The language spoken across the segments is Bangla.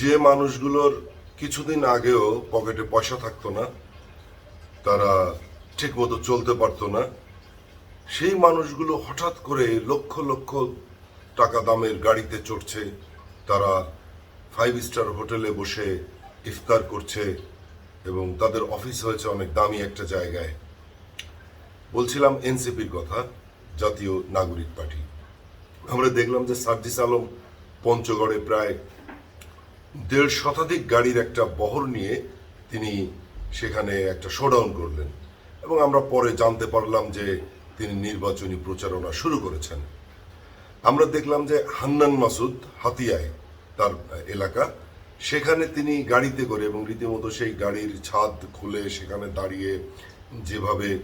যে মানুষগুলোর কিছুদিন আগেও পকেটে পয়সা থাকতো না, তারা ঠিকমতো চলতে পারতো না, সেই মানুষগুলো হঠাৎ করে লক্ষ লক্ষ টাকা দামের গাড়িতে চড়ছে, তারা ফাইভ স্টার হোটেলে বসে ইফতার করছে এবং তাদের অফিস হয়েছে অনেক দামি একটা জায়গায়। বলছিলাম এনসিপির কথা, জাতীয় নাগরিক পার্টি। আমরা দেখলাম যে সার্জিস আলম পঞ্চগড়ে প্রায় দেড় শতাধিক গাড়ির একটা বহর নিয়ে তিনি সেখানে একটা শোডাউন করলেন। এবং আমরা পরে জানতে পারলাম যে তিনি নির্বাচনী প্রচারণা শুরু করেছেন। আমরা দেখলাম যে হান্নান মাসুদ হাতিয়ায় তার এলাকা, সেখানে তিনি গাড়িতে করে এবং রীতিমতো সেই গাড়ির ছাদ খুলে সেখানে দাঁড়িয়ে যেভাবে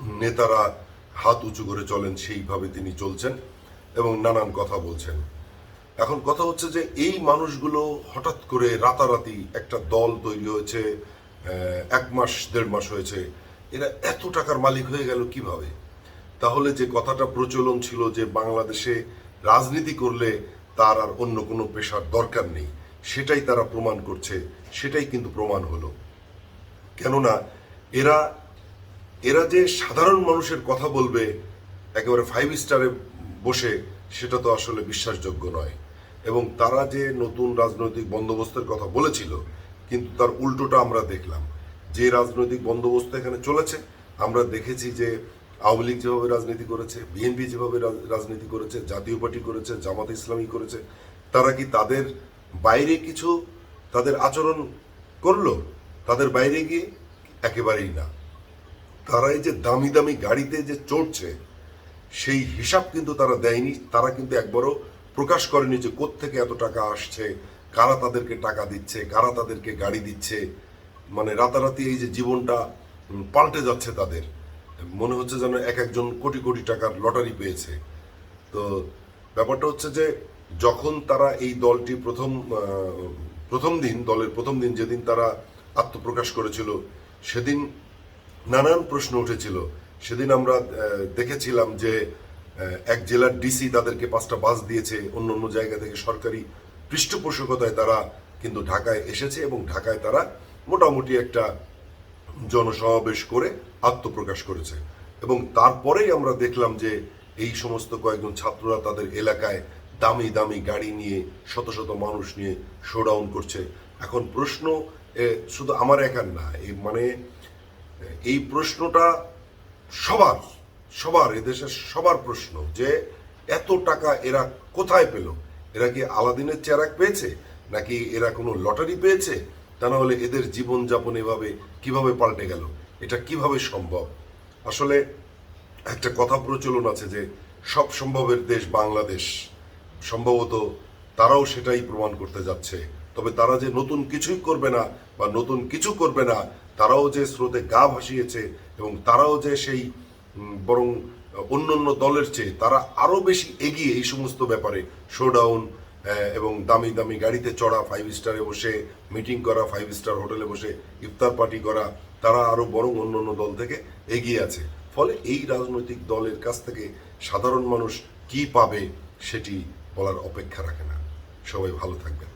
নেতারা হাত উঁচু করে চলেন, সেইভাবে তিনি চলছেন এবং নানান কথা বলছেন। এখন কথা হচ্ছে যে এই মানুষগুলো হঠাৎ করে রাতারাতি একটা দল তৈরি হয়েছে এক মাস, দেড় মাস হয়েছে। এরা এত টাকার মালিক হয়ে গেল কীভাবে? তাহলে যে কথাটা প্রচলন ছিল যে বাংলাদেশে রাজনীতি করলে তার আর অন্য কোনো পেশার দরকার নেই, সেটাই তারা প্রমাণ করছে, সেটাই কিন্তু প্রমাণ হলো। কেননা এরা এরা যে সাধারণ মানুষের কথা বলবে, একেবারে ফাইভ স্টারে বসে, সেটা তো আসলে বিশ্বাসযোগ্য নয়। এবং তারা যে নতুন রাজনৈতিক বন্দোবস্তের কথা বলেছিল, কিন্তু তার উল্টোটা আমরা দেখলাম। যে রাজনৈতিক বন্দোবস্ত এখানে চলেছে, আমরা দেখেছি যে আওয়ামী লীগ যেভাবে রাজনীতি করেছে, বিএনপি যেভাবে রাজ- রাজনীতি করেছে, জাতীয় পার্টি করেছে, জামাত ইসলামী করেছে, তারা কি তাদের বাইরে কিছু তাদের আচরণ করল? তাদের বাইরে গিয়ে? একেবারেই না। তারা এই যে দামি দামি গাড়িতে যে চড়ছে, সেই হিসাব কিন্তু তারা দেয়নি। তারা কিন্তু একবারও প্রকাশ করেনি যে কোত্থেকে এত টাকা আসছে, কারা তাদেরকে টাকা দিচ্ছে, কারা তাদেরকে গাড়ি দিচ্ছে। মানে রাতারাতি এই যে জীবনটা পাল্টে যাচ্ছে তাদের। মনে হচ্ছে যেন এক একজন কোটি কোটি টাকার লটারি পেয়েছে। তো ব্যাপারটা হচ্ছে যে, যখন তারা এই দলটি প্রথম প্রথম দিন, দলের প্রথম দিন যেদিন তারা আত্মপ্রকাশ করেছিল, সেদিন নানান প্রশ্ন উঠেছিল। সেদিন আমরা দেখেছিলাম যে এক জেলার ডিসি তাদেরকে পাঁচটা বাস দিয়েছে, অন্য অন্য জায়গা থেকে সরকারি পৃষ্ঠপোষকতায় তারা কিন্তু ঢাকায় এসেছে এবং ঢাকায় তারা মোটামুটি একটা জনসমাবেশ করে আত্মপ্রকাশ করেছে। এবং তারপরেই আমরা দেখলাম যে এই সমস্ত কয়েকজন ছাত্ররা তাদের এলাকায় দামি দামি গাড়ি নিয়ে, শত শত মানুষ নিয়ে শোডাউন করছে। এখন প্রশ্ন শুধু আমার একার না এই মানে এই প্রশ্নটা সবার সবার এদেশের সবার প্রশ্ন যে এত টাকা এরা কোথায় পেল? এরা কি আলাদিনের চেরাক পেয়েছে? নাকি এরা কোনো লটারি পেয়েছে? তা না হলে এদের জীবনযাপন এভাবে কীভাবে পাল্টে গেল? এটা কীভাবে সম্ভব? আসলে একটা কথা প্রচলন আছে যে সব সম্ভবের দেশ বাংলাদেশ। সম্ভবত তারাও সেটাই প্রমাণ করতে যাচ্ছে। তবে তারা যে নতুন কিছুই করবে না বা নতুন কিছু করবে না, তারাও যে স্রোতে গা ভাসিয়েছে এবং তারাও যে সেই বরং অন্য অন্য দলের চেয়ে তারা আরও বেশি এগিয়ে এই সমস্ত ব্যাপারে শোডাউন এবং দামি দামি গাড়িতে চড়া ফাইভ স্টারে বসে মিটিং করা ফাইভ স্টার হোটেলে বসে, ইফতার পার্টি করা, তারা আরও বরং অন্য অন্য দল থেকে এগিয়ে আছে। ফলে এই রাজনৈতিক দলের কাছ থেকে সাধারণ মানুষ কি পাবে, সেটি বলার অপেক্ষা রাখে না। সবাই ভালো থাকবেন।